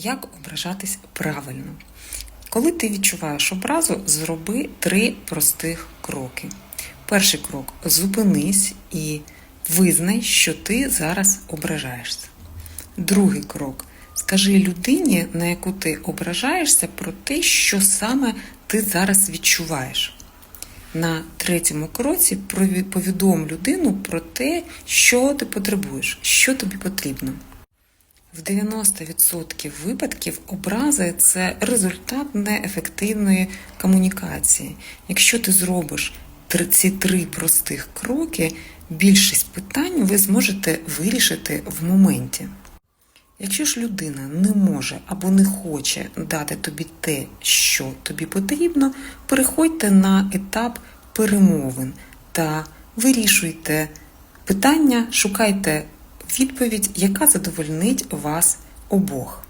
Як ображатись правильно? Коли ти відчуваєш образу, зроби три простих кроки. Перший крок зупинись і визнай, що ти зараз ображаєшся. Другий крок скажи людині, на яку ти ображаєшся, про те, що саме ти зараз відчуваєш. На третьому кроці повідом людину про те, що ти потребуєш, що тобі потрібно. В 90% випадків образи це результат неефективної комунікації. Якщо ти зробиш ці три простих кроки, більшість питань ви зможете вирішити в моменті. Якщо ж людина не може або не хоче дати тобі те, що тобі потрібно, переходьте на етап перемовин та вирішуйте питання, шукайте відповідь, яка задовольнить вас обох.